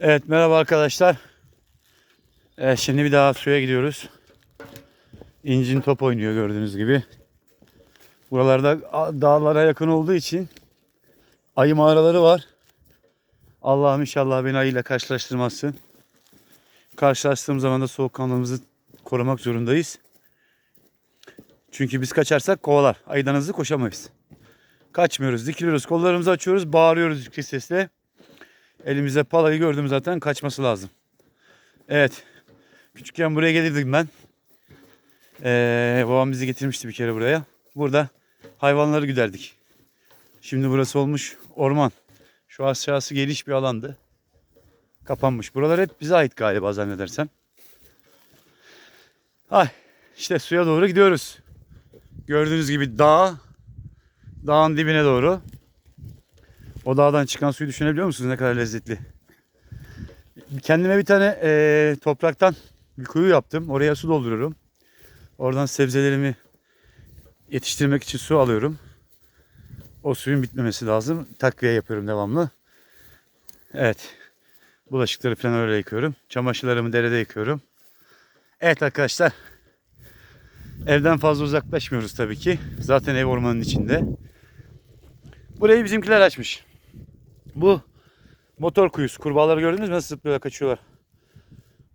Evet merhaba arkadaşlar. Evet, şimdi bir daha suya gidiyoruz. İncin top oynuyor gördüğünüz gibi. Buralarda dağlara yakın olduğu için ayı mağaraları var. Allah'ım inşallah beni ayıyla karşılaştırmazsın. Karşılaştığım zaman da soğukkanlılığımızı korumak zorundayız. Çünkü biz kaçarsak kovalar. Ayıdan hızlı koşamayız. Kaçmıyoruz, dikiliyoruz, kollarımızı açıyoruz, bağırıyoruz yüksek sesle. Elimize palayı gördüm zaten kaçması lazım. Evet. Küçükken buraya gelirdim ben. Ee, babam bizi getirmişti bir kere buraya. Burada hayvanları güderdik. Şimdi burası olmuş orman. Şu aşağısı geniş bir alandı. Kapanmış. Buralar hep bize ait galiba zannedersem. Ay işte suya doğru gidiyoruz. Gördüğünüz gibi dağ. Dağın dibine doğru. O dağdan çıkan suyu düşünebiliyor musunuz ne kadar lezzetli? Kendime bir tane eee, topraktan bir kuyu yaptım. Oraya su dolduruyorum. Oradan sebzelerimi yetiştirmek için su alıyorum. O suyun bitmemesi lazım. Takviye yapıyorum devamlı. Evet. Bulaşıkları falan öyle yıkıyorum. Çamaşırlarımı derede yıkıyorum. Evet arkadaşlar. Evden fazla uzaklaşmıyoruz tabii ki. Zaten ev ormanın içinde. Burayı bizimkiler açmış. Bu motor kuyusu. Kurbağaları gördünüz mü? Nasıl zıplıyorlar, kaçıyorlar.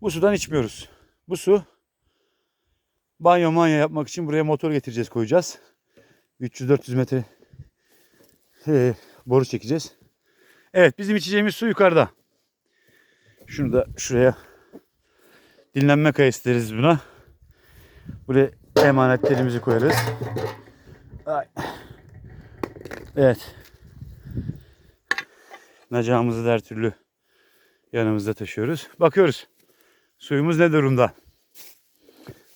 Bu sudan içmiyoruz. Bu su banyo manyo yapmak için buraya motor getireceğiz, koyacağız. 300-400 metre e, boru çekeceğiz. Evet, bizim içeceğimiz su yukarıda. Şunu da şuraya dinlenme kayısı deriz buna. Buraya emanetlerimizi koyarız. Evet. Nacağımızı da her türlü yanımızda taşıyoruz. Bakıyoruz. Suyumuz ne durumda?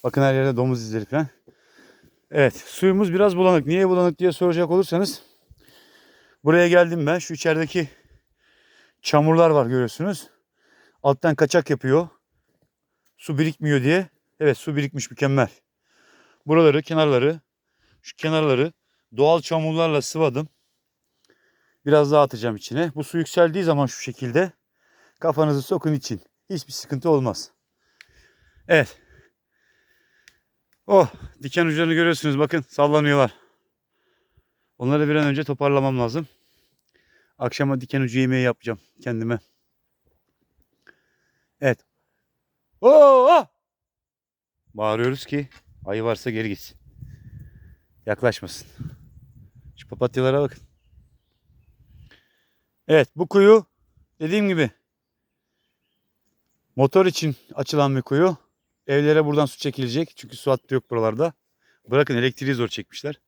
Bakın her yerde domuz izleri falan. Evet. Suyumuz biraz bulanık. Niye bulanık diye soracak olursanız. Buraya geldim ben. Şu içerideki çamurlar var görüyorsunuz. Alttan kaçak yapıyor. Su birikmiyor diye. Evet su birikmiş mükemmel. Buraları kenarları şu kenarları doğal çamurlarla sıvadım. Biraz daha atacağım içine. Bu su yükseldiği zaman şu şekilde kafanızı sokun için. Hiçbir sıkıntı olmaz. Evet. Oh diken uçlarını görüyorsunuz bakın sallanıyorlar. Onları bir an önce toparlamam lazım. Akşama diken ucu yemeği yapacağım kendime. Evet. Oo! oh! Bağırıyoruz ki ayı varsa geri gitsin. Yaklaşmasın. Şu papatyalara bakın. Evet bu kuyu dediğim gibi motor için açılan bir kuyu. Evlere buradan su çekilecek. Çünkü su hattı yok buralarda. Bırakın elektriği zor çekmişler.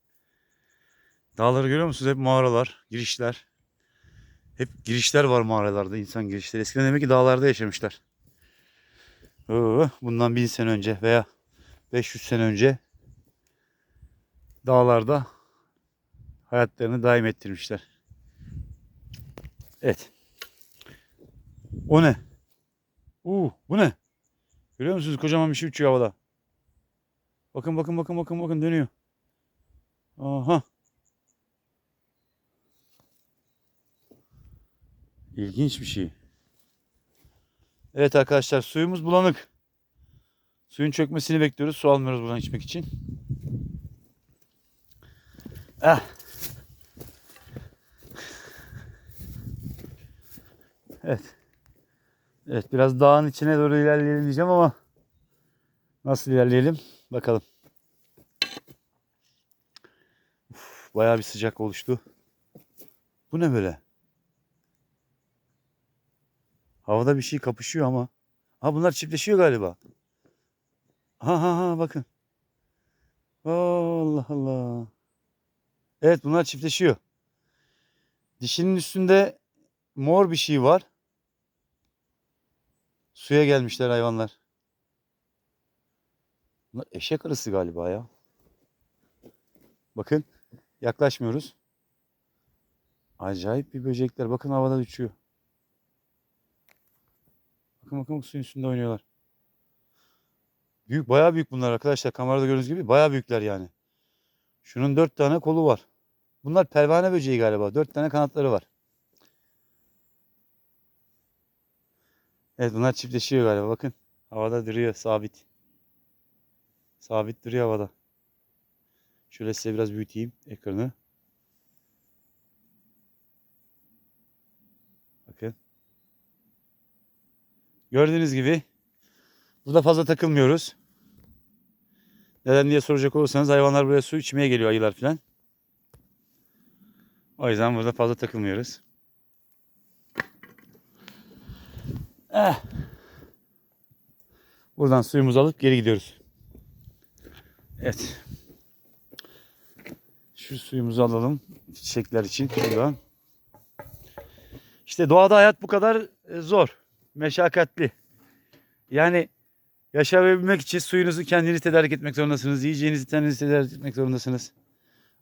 Dağları görüyor musunuz? Hep mağaralar, girişler. Hep girişler var mağaralarda, insan girişleri. Eskiden demek ki dağlarda yaşamışlar. Oo, bundan bin sene önce veya 500 sene önce dağlarda hayatlarını daim ettirmişler. Evet. O ne? Uuu bu ne? Görüyor musunuz? Kocaman bir şey uçuyor havada. Bakın bakın bakın bakın bakın dönüyor. Aha. İlginç bir şey. Evet arkadaşlar suyumuz bulanık. Suyun çökmesini bekliyoruz. Su almıyoruz buradan içmek için. Ah. Evet. Evet biraz dağın içine doğru ilerleyelim diyeceğim ama nasıl ilerleyelim bakalım. Uf, bayağı bir sıcak oluştu. Bu ne böyle? Havada bir şey kapışıyor ama. Ha bunlar çiftleşiyor galiba. Ha ha ha bakın. Allah Allah. Evet bunlar çiftleşiyor. Dişinin üstünde mor bir şey var. Suya gelmişler hayvanlar. Bunlar eşek arısı galiba ya. Bakın yaklaşmıyoruz. Acayip bir böcekler. Bakın havada uçuyor. Bakın bakın suyun üstünde oynuyorlar. Büyük bayağı büyük bunlar arkadaşlar. Kamerada gördüğünüz gibi bayağı büyükler yani. Şunun dört tane kolu var. Bunlar pervane böceği galiba. Dört tane kanatları var. Evet bunlar çiftleşiyor galiba bakın. Havada duruyor sabit. Sabit duruyor havada. Şöyle size biraz büyüteyim ekranı. Bakın. Gördüğünüz gibi burada fazla takılmıyoruz. Neden diye soracak olursanız hayvanlar buraya su içmeye geliyor ayılar falan. O yüzden burada fazla takılmıyoruz. Eh. Buradan suyumuzu alıp geri gidiyoruz. Evet. Şu suyumuzu alalım çiçekler için buradan. İşte doğada hayat bu kadar e, zor, meşakkatli. Yani yaşayabilmek için suyunuzu kendiniz tedarik etmek zorundasınız. Yiyeceğinizi kendiniz tedarik etmek zorundasınız.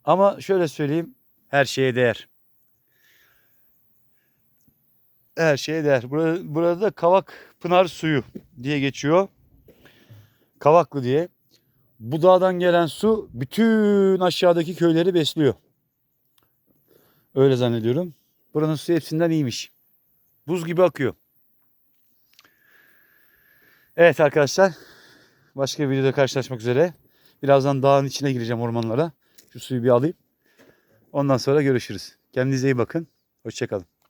Ama şöyle söyleyeyim, her şeye değer. Her şeye değer. Burada, burada da Kavak Pınar suyu diye geçiyor. Kavaklı diye. Bu dağdan gelen su bütün aşağıdaki köyleri besliyor. Öyle zannediyorum. Buranın suyu hepsinden iyiymiş. Buz gibi akıyor. Evet arkadaşlar. Başka bir videoda karşılaşmak üzere. Birazdan dağın içine gireceğim ormanlara. Şu suyu bir alayım. Ondan sonra görüşürüz. Kendinize iyi bakın. Hoşçakalın.